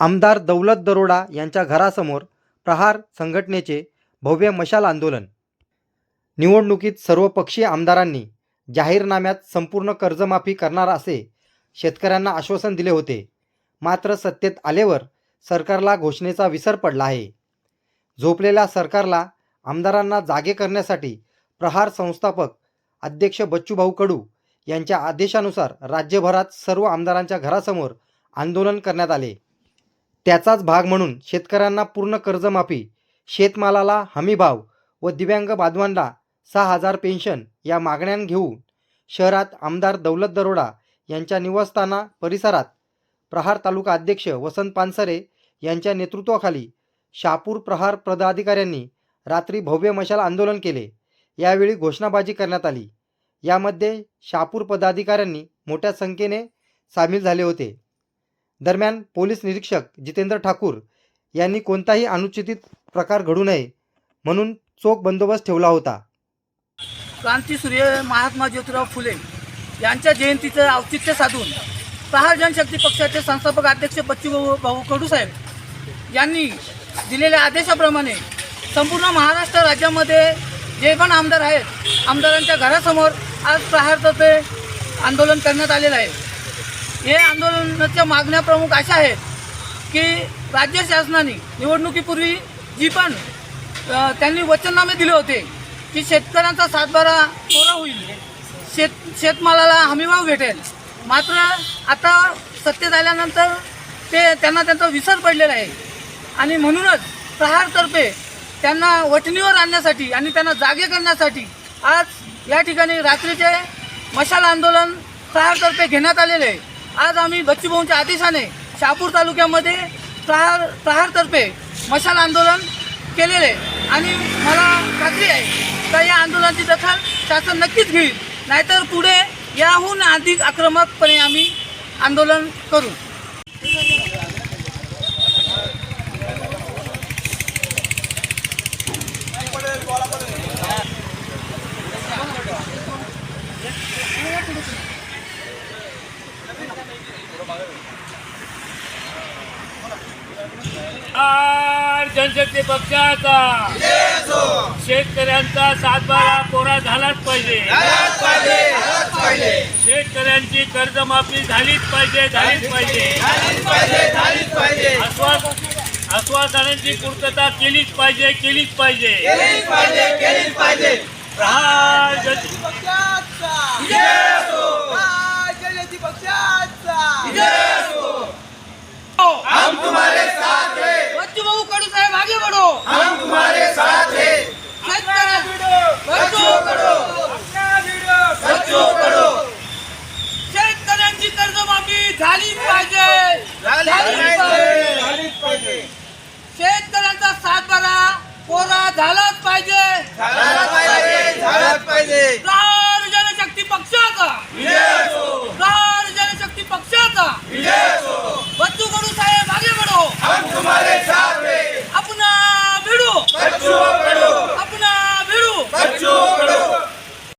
आमदार दौलत दरोडा यांच्या घरासमोर प्रहार संघटनेचे भव्य मशाल आंदोलन. निवडणुकीत सर्वपक्षीय आमदारांनी जाहीरनाम्यात संपूर्ण कर्जमाफी करणार असे शेतकऱ्यांना आश्वासन दिले होते. मात्र सत्तेत आल्यावर सरकारला घोषणेचा विसर पडला आहे. झोपलेल्या सरकारला आमदारांना जागे करण्यासाठी प्रहार संस्थापक अध्यक्ष बच्चूभाऊ कडू यांच्या आदेशानुसार राज्यभरात सर्व आमदारांच्या घरासमोर आंदोलन करण्यात आले. त्याचाच भाग म्हणून शेतकऱ्यांना पूर्ण कर्जमाफी शेतमालाला हमीभाव व दिव्यांग बांधवांना सहा हजार पेन्शन या मागण्या घेऊन शहरात आमदार दौलत दरोडा यांच्या निवासस्थाना परिसरात प्रहार तालुका अध्यक्ष वसंत पानसरे यांच्या नेतृत्वाखाली शापूर प्रहार पदाधिकाऱ्यांनी रात्री भव्य मशाल आंदोलन केले. यावेळी घोषणाबाजी करण्यात आली. यामध्ये शापूर पदाधिकाऱ्यांनी मोठ्या संख्येने सामील झाले होते. दरम्यान पोलीस निरीक्षक जितेंद्र ठाकूर यांनी कोणताही अनुचित प्रकार घडू नये म्हणून चोख बंदोबस्त ठेवला होता. क्रांतीसूर्य महात्मा ज्योतिराव फुले यांच्या जयंतीचं औचित्य साधून प्रहार जनशक्ती पक्षाचे संस्थापक अध्यक्ष बच्चू भाऊ कडू साहेब यांनी दिलेल्या आदेशाप्रमाणे संपूर्ण महाराष्ट्र राज्यामध्ये जे पण आमदार आहेत आमदारांच्या घरासमोर आज प्रहारतर्फे आंदोलन करण्यात आलेलं आहे. हे आंदोलनाच्या मागण्या प्रमुख अशा आहेत की राज्य शासनाने निवडणुकीपूर्वी जी पण त्यांनी वचननामे दिले होते की शेतकऱ्यांचा सातबारा कोरा होईल शेत शेतमालाला हमीभाव भेटेल. मात्र आता सत्तेत आल्यानंतर ते त्यांना त्यांचा विसर पडलेला आहे. आणि म्हणूनच प्रहारतर्फे त्यांना वटणीवर आणण्यासाठी आणि त्यांना जागे करण्यासाठी आज या ठिकाणी रात्रीचे मशाल आंदोलन प्रहारतर्फे घेण्यात आलेले आहे. आज आम्ही बच्चूभाऊंच्या आदेशाने शहापूर तालुक्यामध्ये प्रहार प्रहारतर्फे मशाल आंदोलन केलेले. आहे आणि मला खात्री आहे का या आंदोलनाची दखल शासन नक्कीच घेईल. नाहीतर पुढे याहून अधिक आक्रमकपणे आम्ही आंदोलन करू. आर जनशक्ती पक्षाचा. शेतकऱ्यांचा सातबारा कोरा झालाच पाहिजे. शेतकऱ्यांची कर्जमाफी झालीच पाहिजे झालीच पाहिजे. आश्वास आश्वासनांची पूर्तता केलीच पाहिजे केलीच पाहिजे. प्रहार जन- बच्चू भाऊ कडू साहेब आगे बढ़ो हम तुम्हारे साथ हैं बच्चू कडू बच्चू कडू शेतकऱ्यांची कर्जमाफी झालीच पाहिजे झालीच पाहिजे शेतकऱ्यांचा सातबारा कोरा झालाच पाहिजे. प्रहार जनशक्ती पक्षाचा प्रहार